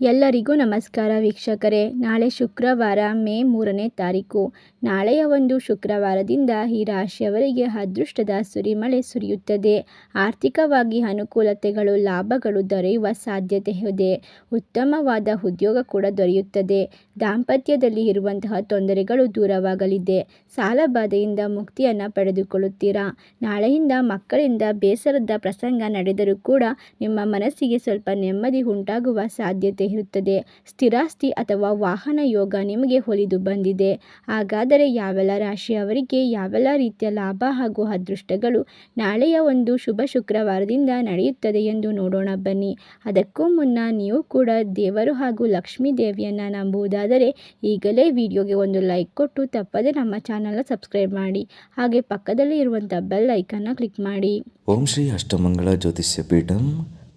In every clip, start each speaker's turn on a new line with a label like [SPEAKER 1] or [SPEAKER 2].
[SPEAKER 1] ಎಲ್ಲರಿಗೂ ನಮಸ್ಕಾರ ವೀಕ್ಷಕರೇ. ನಾಳೆ ಶುಕ್ರವಾರ ಮೇ ಮೂರನೇ ತಾರೀಕು. ನಾಳೆಯ ಒಂದು ಶುಕ್ರವಾರದಿಂದ ಈ ರಾಶಿಯವರಿಗೆ ಅದೃಷ್ಟದ ಸುರಿಮಳೆ ಸುರಿಯುತ್ತದೆ. ಆರ್ಥಿಕವಾಗಿ ಅನುಕೂಲತೆಗಳು, ಲಾಭಗಳು ದೊರೆಯುವ ಸಾಧ್ಯತೆ ಇದೆ. ಉತ್ತಮವಾದ ಉದ್ಯೋಗ ಕೂಡ ದೊರೆಯುತ್ತದೆ. ದಾಂಪತ್ಯದಲ್ಲಿ ಇರುವಂತಹ ತೊಂದರೆಗಳು ದೂರವಾಗಲಿದೆ. ಸಾಲಬಾಧೆಯಿಂದ ಮುಕ್ತಿಯನ್ನು ಪಡೆದುಕೊಳ್ಳುತ್ತೀರಾ? ನಾಳೆಯಿಂದ ಮಕ್ಕಳಿಂದ ಬೇಸರದ ಪ್ರಸಂಗ ನಡೆದರೂ ಕೂಡ ನಿಮ್ಮ ಮನಸ್ಸಿಗೆ ಸ್ವಲ್ಪ ನೆಮ್ಮದಿ ಉಂಟಾಗುವ ಸಾಧ್ಯತೆ ಇರುತ್ತದೆ ಸ್ಥಿರಾಸ್ತಿ ಅಥವಾ ವಾಹನ ಯೋಗ ನಿಮಗೆ ಹೊಲಿದು ಬಂದಿದೆ. ಹಾಗಾದರೆ ಯಾವೆಲ್ಲ ರಾಶಿಯವರಿಗೆ ಯಾವೆಲ್ಲ ರೀತಿಯ ಲಾಭ ಹಾಗೂ ಅದೃಷ್ಟಗಳು ನಾಳೆಯ ಒಂದು ಶುಭ ಶುಕ್ರವಾರದಿಂದ ನಡೆಯುತ್ತದೆ ಎಂದು ನೋಡೋಣ ಬನ್ನಿ. ಅದಕ್ಕೂ ಮುನ್ನ ನೀವು ಕೂಡ ದೇವರು ಹಾಗೂ ಲಕ್ಷ್ಮೀ ದೇವಿಯನ್ನು ನಂಬುವುದಾದರೆ ಈಗಲೇ ವಿಡಿಯೋಗೆ ಒಂದು ಲೈಕ್ ಕೊಟ್ಟು ತಪ್ಪದೆ ನಮ್ಮ ಚಾನಲ್ನ ಸಬ್ಸ್ಕ್ರೈಬ್ ಮಾಡಿ. ಹಾಗೆ ಪಕ್ಕದಲ್ಲಿ ಇರುವಂಥ ಬೆಲ್ ಐಕನ್ನ ಕ್ಲಿಕ್ ಮಾಡಿ.
[SPEAKER 2] ಓಂ ಶ್ರೀ ಅಷ್ಟಮಂಗಳ ಜ್ಯೋತಿಷ್ಯ ಪೀಠಂ,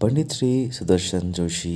[SPEAKER 2] ಪಂಡಿತ್ ಶ್ರೀ ಸುದರ್ಶನ್ ಜೋಶಿ.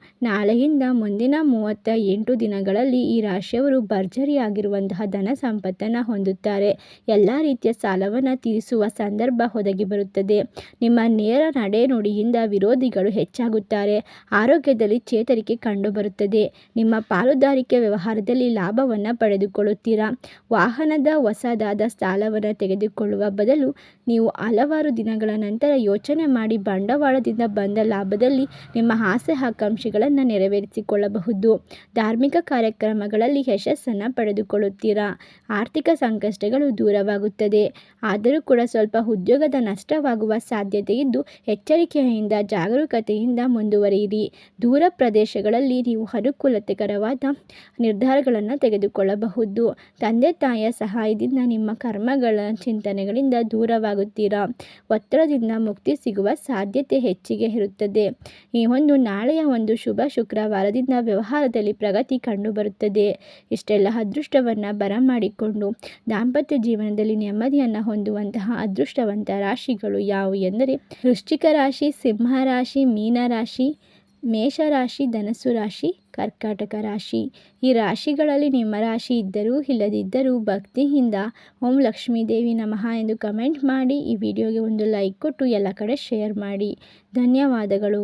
[SPEAKER 1] ನಾಳೆಯಿಂದ ಮುಂದಿನ ಮೂವತ್ತ ಎಂಟು ದಿನಗಳಲ್ಲಿ ಈ ರಾಶಿಯವರು ಭರ್ಜರಿಯಾಗಿರುವಂತಹ ಧನ ಸಂಪತ್ತನ್ನು ಹೊಂದುತ್ತಾರೆ. ಎಲ್ಲ ರೀತಿಯ ಸಾಲವನ್ನು ತೀರಿಸುವ ಸಂದರ್ಭ ಒದಗಿ ಬರುತ್ತದೆ. ನಿಮ್ಮ ನೇರ ನಡೆನುಡಿಯಿಂದ ವಿರೋಧಿಗಳು ಹೆಚ್ಚಾಗುತ್ತಾರೆ. ಆರೋಗ್ಯದಲ್ಲಿ ಚೇತರಿಕೆ ಕಂಡುಬರುತ್ತದೆ. ನಿಮ್ಮ ಪಾಲುದಾರಿಕೆ ವ್ಯವಹಾರದಲ್ಲಿ ಲಾಭವನ್ನು ಪಡೆದುಕೊಳ್ಳುತ್ತೀರಾ? ವಾಹನದ ಹೊಸದಾದ ಸಾಲವನ್ನು ತೆಗೆದುಕೊಳ್ಳುವ ಬದಲು ನೀವು ಹಲವಾರು ದಿನಗಳ ನಂತರ ಯೋಚನೆ ಮಾಡಿ ಬಂಡವಾಳದಿಂದ ಬಂದ ಲಾಭದಲ್ಲಿ ನಿಮ್ಮ ಆಸೆ ಆಕಾಂಕ್ಷೆಗಳನ್ನು ನೆರವೇರಿಸಿಕೊಳ್ಳಬಹುದು. ಧಾರ್ಮಿಕ ಕಾರ್ಯಕ್ರಮಗಳಲ್ಲಿ ಯಶಸ್ಸನ್ನು ಪಡೆದುಕೊಳ್ಳುತ್ತೀರಾ? ಆರ್ಥಿಕ ಸಂಕಷ್ಟಗಳು ದೂರವಾಗುತ್ತದೆ. ಆದರೂ ಕೂಡ ಸ್ವಲ್ಪ ಉದ್ಯೋಗದ ನಷ್ಟವಾಗುವ ಸಾಧ್ಯತೆ ಇದ್ದು, ಎಚ್ಚರಿಕೆಯಿಂದ, ಜಾಗರೂಕತೆಯಿಂದ ಮುಂದುವರಿಯಿರಿ. ದೂರ ಪ್ರದೇಶಗಳಲ್ಲಿ ನೀವು ಅನುಕೂಲತೆಕರವಾದ ನಿರ್ಧಾರಗಳನ್ನು ತೆಗೆದುಕೊಳ್ಳಬಹುದು. ತಂದೆ, ತಾಯಿಯ ಸಹಾಯದಿಂದ ನಿಮ್ಮ ಕರ್ಮಗಳ ಚಿಂತನೆಗಳಿಂದ ದೂರವಾಗುತ್ತೀರಾ? ಒತ್ತಡದಿಂದ ಮುಕ್ತಿ ಸಿಗುವ ಸಾಧ್ಯತೆ ಹೆಚ್ಚಿಗೆ ಇರುತ್ತದೆ. ಈ ಒಂದು ನಾಳೆಯ ಒಂದು ಶುಭ ಶುಕ್ರವಾರದಿಂದ ವ್ಯವಹಾರದಲ್ಲಿ ಪ್ರಗತಿ ಕಂಡುಬರುತ್ತದೆ. ಇಷ್ಟೆಲ್ಲ ಅದೃಷ್ಟವನ್ನು ಬರಮಾಡಿಕೊಂಡು ದಾಂಪತ್ಯ ಜೀವನದಲ್ಲಿ ನೆಮ್ಮದಿಯನ್ನು ಹೊಂದುವಂತಹ ಅದೃಷ್ಟವಂತ ರಾಶಿಗಳು ಯಾವುವು ಎಂದರೆ ವೃಶ್ಚಿಕ ರಾಶಿ, ಸಿಂಹ ರಾಶಿ, ಮೀನ ರಾಶಿ ಮೇಷರಾಶಿ ಧನಸ್ಸು ರಾಶಿ, ಕರ್ಕಾಟಕ ರಾಶಿ. ಈ ರಾಶಿಗಳಲ್ಲಿ ನಿಮ್ಮ ರಾಶಿ ಇದ್ದರೂ ಇಲ್ಲದಿದ್ದರೂ ಭಕ್ತಿಯಿಂದ ಓಂ ಲಕ್ಷ್ಮೀ ದೇವಿ ನಮಃ ಎಂದು ಕಮೆಂಟ್ ಮಾಡಿ ಈ ವಿಡಿಯೋಗೆ ಒಂದು ಲೈಕ್ ಕೊಟ್ಟು ಎಲ್ಲ ಕಡೆ ಶೇರ್ ಮಾಡಿ. ಧನ್ಯವಾದಗಳು.